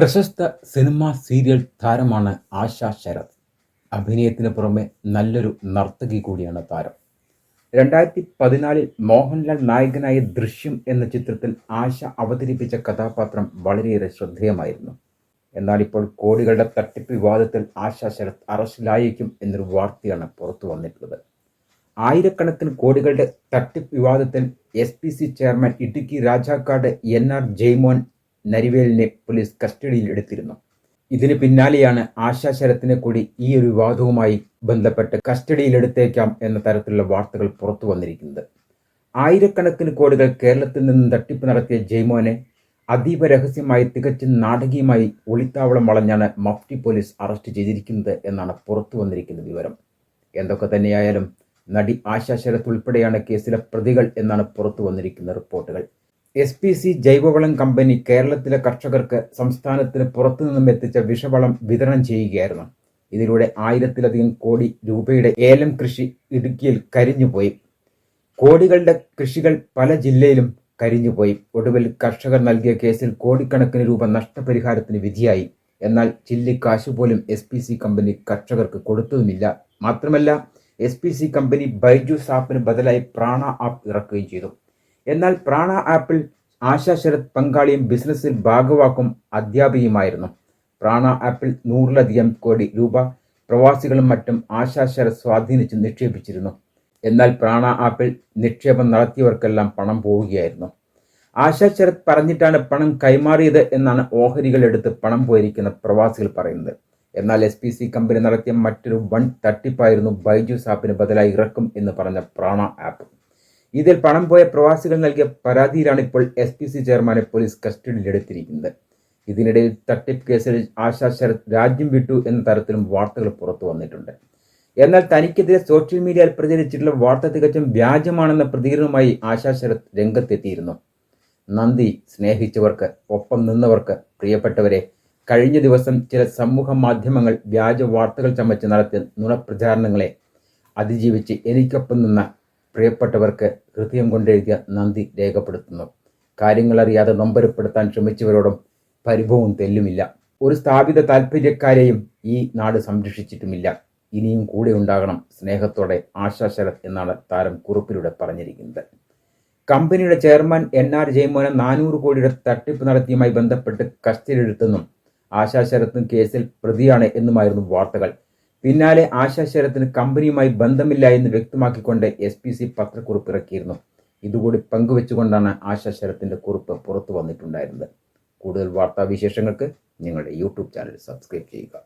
പ്രശസ്ത cinema serial താരമാണ് ആശ ശരത്. അഭിനയത്തിന് പുറമെ നല്ലൊരു നർത്തകി കൂടിയാണ് താരം. രണ്ടായിരത്തി പതിനാലിൽ മോഹൻലാൽ നായകനായ ദൃശ്യം എന്ന ചിത്രത്തിൽ ആശ അവതരിപ്പിച്ച കഥാപാത്രം വളരെയേറെ ശ്രദ്ധേയമായിരുന്നു. എന്നാൽ ഇപ്പോൾ കോടികളുടെ തട്ടിപ്പ് വിവാദത്തിൽ ആശ ശരത് അറസ്റ്റിലായേക്കും എന്നൊരു വാർത്തയാണ് പുറത്തു വന്നിട്ടുള്ളത്. ആയിരക്കണക്കിന് കോടികളുടെ തട്ടിപ്പ് വിവാദത്തിൽ S P C chairman Idukki Rajakkad N R Jaimon നരിവേലിനെ police കസ്റ്റഡിയിൽ എടുത്തിരുന്നു. ഇതിന് പിന്നാലെയാണ് ആശാ ശരത്തിനെ കൂടി ഈ ഒരു വിവാദവുമായി ബന്ധപ്പെട്ട് കസ്റ്റഡിയിലെടുത്തേക്കാം എന്ന തരത്തിലുള്ള വാർത്തകൾ പുറത്തു വന്നിരിക്കുന്നത്. ആയിരക്കണക്കിന് കോടികൾ കേരളത്തിൽ നിന്നും തട്ടിപ്പ് നടത്തിയ ജയ്മോനെ അതീവ രഹസ്യമായി തികച്ചും നാടകീയമായി ഒളിത്താവളം വളഞ്ഞാണ് മഫ്റ്റി പോലീസ് അറസ്റ്റ് ചെയ്തിരിക്കുന്നത് എന്നാണ് പുറത്തു വന്നിരിക്കുന്ന വിവരം. എന്തൊക്കെ തന്നെയായാലും നടി ആശാ ശരത് ഉൾപ്പെടെയാണ് കേസിലെ പ്രതികൾ എന്നാണ് പുറത്തു വന്നിരിക്കുന്ന റിപ്പോർട്ടുകൾ. എസ് പി സി ജൈവവളം കമ്പനി കേരളത്തിലെ കർഷകർക്ക് സംസ്ഥാനത്തിന് പുറത്തു നിന്നും എത്തിച്ച വിഷവളം വിതരണം ചെയ്യുകയായിരുന്നു. ഇതിലൂടെ ആയിരത്തിലധികം കോടി രൂപയുടെ ഏലം കൃഷി ഇടുക്കിയിൽ കരിഞ്ഞുപോയി. കോടികളുടെ കൃഷികൾ പല ജില്ലയിലും കരിഞ്ഞുപോയി. ഒടുവിൽ കർഷകർ നൽകിയ കേസിൽ കോടിക്കണക്കിന് രൂപ നഷ്ടപരിഹാരത്തിന് വിധിയായി. എന്നാൽ ചില്ലി കാശ് പോലും എസ് പി സി കമ്പനി കർഷകർക്ക് കൊടുത്തതുമില്ല. മാത്രമല്ല S P C company Byju's ആപ്പിന് ബദലായി പ്രാണ ആപ്പ് ഇറക്കുകയും ചെയ്തു. എന്നാൽ പ്രാണ ആപ്പിൽ ആശാ ശരത് പങ്കാളിയും ബിസിനസ്സിൽ ഭാഗവാക്കും അധ്യാപികയുമായിരുന്നു പ്രാണ ആപ്പിൽ നൂറിലധികം കോടി രൂപ പ്രവാസികളും മറ്റും ആശാ ശരത് സ്വാധീനിച്ച് നിക്ഷേപിച്ചിരുന്നു. എന്നാൽ പ്രാണ ആപ്പിൽ നിക്ഷേപം നടത്തിയവർക്കെല്ലാം പണം പോവുകയായിരുന്നു. ആശാ ശരത് പറഞ്ഞിട്ടാണ് പണം കൈമാറിയത് എന്നാണ് ഓഹരികൾ എടുത്ത് പണം പോയിരിക്കുന്ന പ്രവാസികൾ പറയുന്നത്. എന്നാൽ എസ് പി സി കമ്പനി നടത്തിയ മറ്റൊരു വൺ തട്ടിപ്പായിരുന്നു ബൈജൂസ് ആപ്പിന് ബദലായി ഇറക്കും എന്ന് പറഞ്ഞ പ്രാണ ആപ്പ്. ഇതിൽ പണം പോയ പ്രവാസികൾ നൽകിയ പരാതിയിലാണ് ഇപ്പോൾ എസ് പി സി ചെയർമാനെ പോലീസ് കസ്റ്റഡിയിലെടുത്തിരിക്കുന്നത്. ഇതിനിടയിൽ തട്ടിപ്പ് കേസിൽ ആശാ ശരത് രാജ്യം വിട്ടു എന്ന തരത്തിലും വാർത്തകൾ പുറത്തു വന്നിട്ടുണ്ട്. എന്നാൽ തനിക്കെതിരെ സോഷ്യൽ മീഡിയയിൽ പ്രചരിച്ചിട്ടുള്ള വാർത്ത തികച്ചും വ്യാജമാണെന്ന പ്രതികരണവുമായി ആശാ ശരത് രംഗത്തെത്തിയിരുന്നു. നന്ദി സ്നേഹിച്ചവർക്ക് ഒപ്പം നിന്നവർക്ക് പ്രിയപ്പെട്ടവരെ കഴിഞ്ഞ ദിവസം ചില സമൂഹ മാധ്യമങ്ങൾ വ്യാജ വാർത്തകൾ ചമച്ച് നടത്തിയ നുണപ്രചാരണങ്ങളെ അതിജീവിച്ച് എനിക്കൊപ്പം നിന്ന പ്രിയപ്പെട്ടവർക്ക് ഹൃദയം കൊണ്ടെഴുതിയ നന്ദി രേഖപ്പെടുത്തുന്നു. കാര്യങ്ങളറിയാതെ നൊമ്പരപ്പെടുത്താൻ ശ്രമിച്ചവരോടും പരിഭവവും തെല്ലുമില്ല. ഒരു സ്ഥാപിത താല്പര്യക്കാരെയും ഈ നാട് സംരക്ഷിച്ചിട്ടുമില്ല. ഇനിയും കൂടെ ഉണ്ടാകണം സ്നേഹത്തോടെ ആശാ ശരത് എന്നാണ് താരം കുറിപ്പിലൂടെ പറഞ്ഞിരിക്കുന്നത്. കമ്പനിയുടെ ചെയർമാൻ എൻ ആർ ജയമോഹൻ നാനൂറ് കോടിയുടെ തട്ടിപ്പ് നടത്തിയുമായി ബന്ധപ്പെട്ട് കസ്റ്റഡിയിലെടുത്തെന്നും ആശാ ശരത്തും കേസിൽ പ്രതിയാണ് എന്നുമായിരുന്നു വാർത്തകൾ. പിന്നാലെ ആശാ കമ്പനിയുമായി ബന്ധമില്ല എന്ന് വ്യക്തമാക്കിക്കൊണ്ട് എസ് പി സി പത്രക്കുറിപ്പ് ഇറക്കിയിരുന്നു. ഇതുകൂടി പങ്കുവെച്ചുകൊണ്ടാണ് ആശാ ശരത്തിന്റെ കുറിപ്പ് പുറത്തു വന്നിട്ടുണ്ടായിരുന്നത്. കൂടുതൽ വാർത്താവിശേഷങ്ങൾക്ക് നിങ്ങളുടെ യൂട്യൂബ് ചാനൽ സബ്സ്ക്രൈബ് ചെയ്യുക.